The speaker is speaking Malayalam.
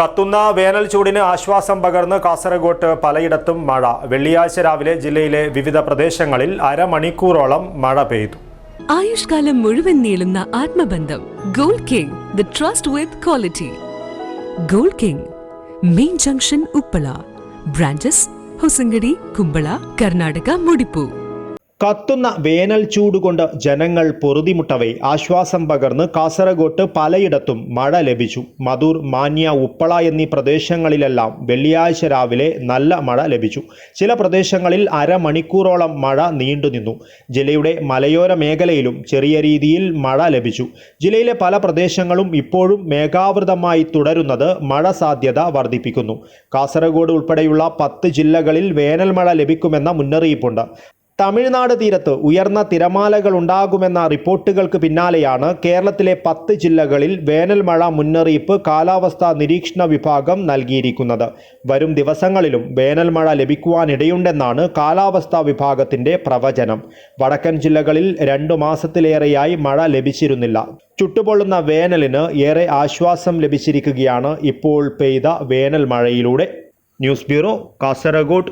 കത്തുന്ന വേനൽ ചൂടിന് ആശ്വാസം പകർന്ന് കാസർഗോട്ട് പലയിടത്തും മഴ. വെള്ളിയാഴ്ച രാവിലെ ജില്ലയിലെ വിവിധ പ്രദേശങ്ങളിൽ അരമണിക്കൂറോളം മഴ പെയ്തു. ആയുഷ്കാലം മുഴുവൻ നീളുന്ന ആത്മബന്ധം. Gold king the trust with quality. Gold king main junction Uppala. Branches Hosangadi Kumbla Karnataka Mudipu. കത്തുന്ന വേനൽ ചൂടുകൊണ്ട് ജനങ്ങൾ പൊറുതിമുട്ടവേ ആശ്വാസം പകർന്ന് കാസർഗോട്ട് പലയിടത്തും മഴ ലഭിച്ചു. മധൂർ മാന്യ ഉപ്പള എന്നീ പ്രദേശങ്ങളിലെല്ലാം വെള്ളിയാഴ്ച രാവിലെ നല്ല മഴ ലഭിച്ചു. ചില പ്രദേശങ്ങളിൽ അരമണിക്കൂറോളം മഴ നീണ്ടുനിന്നു ജില്ലയുടെ മലയോര മേഖലയിലും ചെറിയ രീതിയിൽ മഴ ലഭിച്ചു. ജില്ലയിലെ പല പ്രദേശങ്ങളും ഇപ്പോഴും മേഘാവൃതമായി തുടരുന്നത് മഴ സാധ്യത വർദ്ധിപ്പിക്കുന്നു. കാസർഗോഡ് ഉൾപ്പെടെയുള്ള പത്ത് ജില്ലകളിൽ വേനൽ മഴ ലഭിക്കുമെന്ന മുന്നറിയിപ്പുണ്ട്. തമിഴ്നാട് തീരത്ത് ഉയർന്ന തിരമാലകൾ ഉണ്ടാകുമെന്ന റിപ്പോർട്ടുകൾക്ക് പിന്നാലെയാണ് കേരളത്തിലെ പത്ത് ജില്ലകളിൽ വേനൽ മഴ മുന്നറിയിപ്പ് കാലാവസ്ഥാ നിരീക്ഷണ വിഭാഗം നൽകിയിരിക്കുന്നത്. വരും ദിവസങ്ങളിലും വേനൽ മഴ ലഭിക്കുവാനിടയുണ്ടെന്നാണ് കാലാവസ്ഥാ വിഭാഗത്തിന്റെ പ്രവചനം. വടക്കൻ ജില്ലകളിൽ രണ്ടു മാസത്തിലേറെയായി മഴ ലഭിച്ചിരുന്നില്ല. ചുട്ടുപൊള്ളുന്ന വേനലിന് ഏറെ ആശ്വാസം ലഭിച്ചിരിക്കുകയാണ് ഇപ്പോൾ പെയ്ത വേനൽ മഴയിലൂടെ ന്യൂസ് ബ്യൂറോ കാസർഗോഡ്.